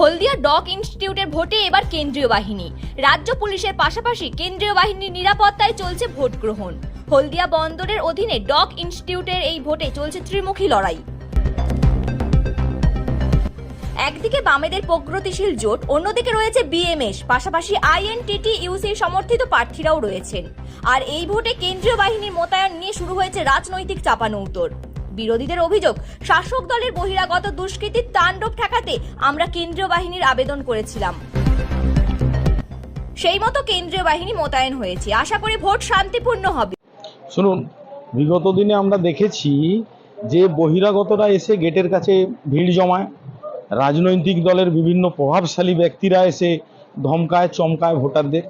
হলদিয়া doc ইনস্টিটিউটের ভোটে এবার কেন্দ্রীয় বাহিনী। রাজ্য পুলিশের পাশাপাশি কেন্দ্রীয় বাহিনীর নিরাপত্তায় চলছে ভোট গ্রহণ। হলদিয়া বন্দরের অধীনে ডক ইনস্টিটিউটের এই ভোটে চলছে ত্রিমুখী লড়াই। একদিকে বামেদের প্রগতিশীল জোট, অন্যদিকে রয়েছে বিএমএস, পাশাপাশি আইএনটিটি ইউসির সমর্থিত প্রার্থীরাও রয়েছেন। আর এই ভোটে কেন্দ্রীয় বাহিনীর মোতায়েন নিয়ে শুরু হয়েছে রাজনৈতিক চাপানৌতর বিরোধীদের অভিযোগ, শাসক দলের বহিরাগত দুষ্কৃতির তাণ্ডব ঠেকাতে আমরা কেন্দ্রীয় বাহিনীর আবেদন করেছিলাম। সেই মতো কেন্দ্রীয় বাহিনী মোতায়েন হয়েছে। আশা করি ভোট শান্তিপূর্ণ হবে। শুনুন, বিগত দিনে আমরা দেখেছি যে বহিরাগতরা এসে গেটের কাছে ভিড় জমায়, রাজনৈতিক দলের বিভিন্ন প্রভাবশালী ব্যক্তিরা এসে ধমকায়, চমকায় ভোটারদের।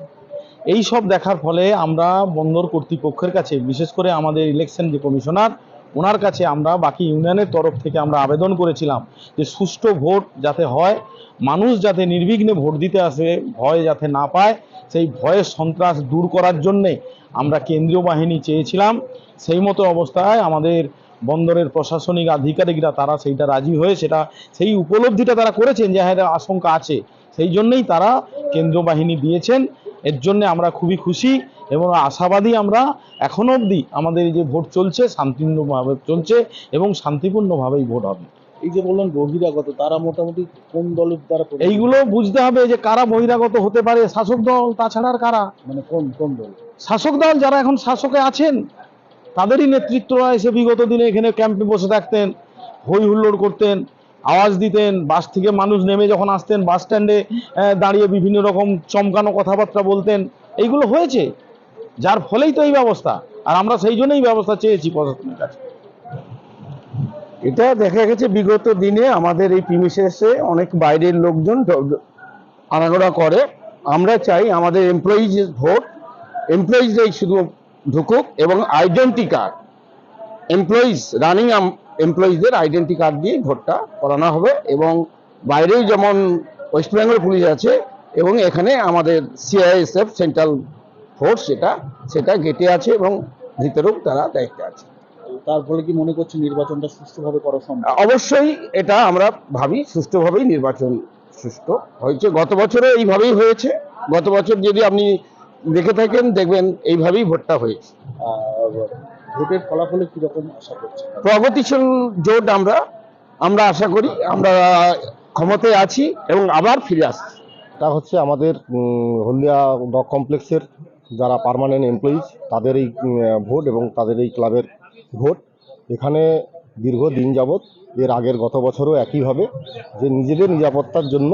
এই সব দেখার ফলে আমরা বন্দর কর্তৃপক্ষের কাছে, বিশেষ করে আমাদের ইলেকশন যে কমিশনার ওনার কাছে আমরা বাকি ইউনিয়নের তরফ থেকে আমরা আবেদন করেছিলাম যে সুষ্ঠু ভোট যাতে হয়, মানুষ যাতে নির্বিঘ্নে ভোট দিতে আসে, ভয় যাতে না পায়, সেই ভয়ের সন্ত্রাস দূর করার জন্যে আমরা কেন্দ্রীয় বাহিনী চেয়েছিলাম। সেই মতো অবস্থায় আমাদের বন্দরের প্রশাসনিক আধিকারিকরা তারা সেইটা রাজি হয়ে সেটা, সেই উপলব্ধিটা তারা করেছেন যে হ্যাঁ আশঙ্কা আছে। সেই জন্যই তারা কেন্দ্রীয় বাহিনী দিয়েছেন। এর জন্য আমরা খুবই খুশি এবং আশাবাদী আমরা এখনও অবধি আমাদের এই যে ভোট চলছে শান্তিপূর্ণভাবে চলছে এবং শান্তিপূর্ণভাবেই ভোট হবে। এই যে বললেন বহিরাগত তারা মোটামুটি কোন দলের দ্বারা? এইগুলো বুঝতে হবে যে কারা বহিরাগত হতে পারে শাসক দল তাছাড়া আর কারা? মানে কোন কোন দল? শাসক দল যারা এখন শাসকে আছেন তাদেরই নেতৃত্বরা এসে বিগত দিনে এখানে ক্যাম্পে বসে থাকতেন হই হুল্লোড় করতেন। আওয়াজ দিতেন, বাস থেকে মানুষ নেমে যখন আসতেন, বাস স্ট্যান্ডে দাঁড়িয়ে বিভিন্ন রকম চমকানো কথাবার্তা বলতেন, এইগুলো হয়েছে। যার ফলেই তো এই ব্যবস্থা, আর আমরা সেই জন্যই ব্যবস্থা চেয়েছি প্রশাসনের কাছে। এটা দেখা গেছে বিগত দিনে আমাদের এই প্রিমিসেসে অনেক বাইরের লোকজন আনাগোনা করে। আমরা চাই আমাদের এমপ্লয়িজ ভোট এমপ্লয়িজরাই শুধু ঢুকুক এবং আইডেন্টি কার্ড এমপ্লয়িজ রানিং এমপ্লয়িজদের আইডেন্টি কার্ড দিয়ে ভোটটা করানো হবে এবং বাইরেও যেমন ওয়েস্ট বেঙ্গল পুলিশ আছে এবং এখানে আমাদের সিআইএসএফ সেন্ট্রাল ফোর্স সেটা সেটা গেটে আছে এবং ভিতরেও তারা দায়িত্বে আছে। তার ফলে কি মনে করছে নির্বাচনটা সুষ্ঠুভাবে করা সম্ভব? অবশ্যই এটা আমরা ভাবি সুষ্ঠুভাবেই নির্বাচন সুষ্ঠু হয়েছে। গত বছরও এইভাবেই হয়েছে। গত বছর যদি আপনি দেখে থাকেন দেখবেন এইভাবেই ভোটটা হয়েছে। ভোটের ফলাফলে কীরকম আশা করছে প্রগতিশীল জোট আমরা আমরা আশা করি আমরা ক্ষমতায় আছি এবং আবার ফিরে আসছি। এটা হচ্ছে আমাদের হলদিয়া ডক কমপ্লেক্সের যারা পার্মানেন্ট এমপ্লয়িজ তাদের এই ভোট এবং তাদের এই ক্লাবের ভোট। এখানে দীর্ঘ দিন যাবৎ এর আগের গত বছরও একইভাবে যে নিজেদের নিরাপত্তার জন্য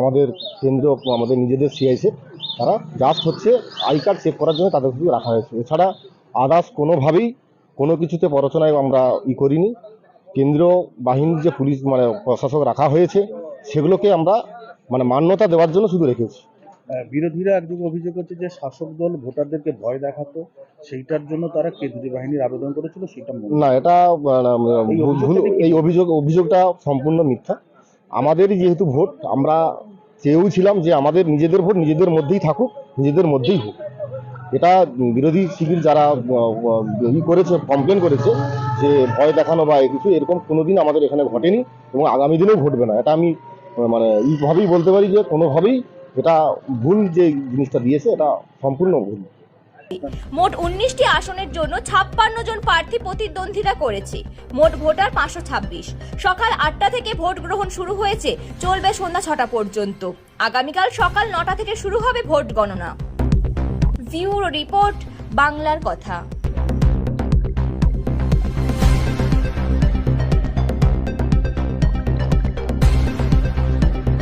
আমাদের কেন্দ্র আমাদের নিজেদের সিআইসি তারা জাস্ট হচ্ছে আই কার্ড চেক করার জন্য তাদের শুধু রাখা হয়েছে। এছাড়া আদার্স কোনোভাবেই কোনো কিছুতে প্ররোচনায় আমরা ই করিনি। কেন্দ্রীয় বাহিনীর যে পুলিশ মানে প্রশাসক রাখা হয়েছে সেগুলোকে আমরা মানে মান্যতা দেওয়ার জন্য শুধু রেখেছি। বিরোধীরা একদিকে অভিযোগ করছে যে শাসক দল ভোটারদেরকে ভয় দেখাতো সেইটার জন্য তারা কেন্দ্রীয় বাহিনীর আবেদন করেছিল সেটা না এটা এই কি? এই অভিযোগ অভিযোগটা সম্পূর্ণ মিথ্যা। আমাদেরই যেহেতু ভোট আমরা চেয়েও ছিলাম যে আমাদের নিজেদের ভোট নিজেদের মধ্যেই থাকুক নিজেদের মধ্যেই হোক। এটা বিরোধী শিবির যারা ই করেছে কমপ্লেন করেছে যে ভয় দেখানো বা কিছু, এরকম কোনোদিন আমাদের এখানে ঘটেনি এবং আগামী দিনেও ঘটবে না। এটা আমি মানে এইভাবেই বলতে পারি যে কোনোভাবেই এটা ভুল যে জিনিসটা দিয়েছে, এটা সম্পূর্ণ ভুল। মোট উনিশটি আসনের জন্য ছাপ্পান্ন জন প্রার্থী প্রতিদ্বন্দ্বিতা করেছে। মোট ভোটার পাঁচশো ছাব্বিশ। সকাল আটটা থেকে ভোট গ্রহণ শুরু হয়েছে, চলবে সন্ধ্যা ছটা পর্যন্ত। আগামীকাল সকাল নটা থেকে শুরু হবে ভোট গণনা। ভিউরো রিপোর্ট বাংলার কথা।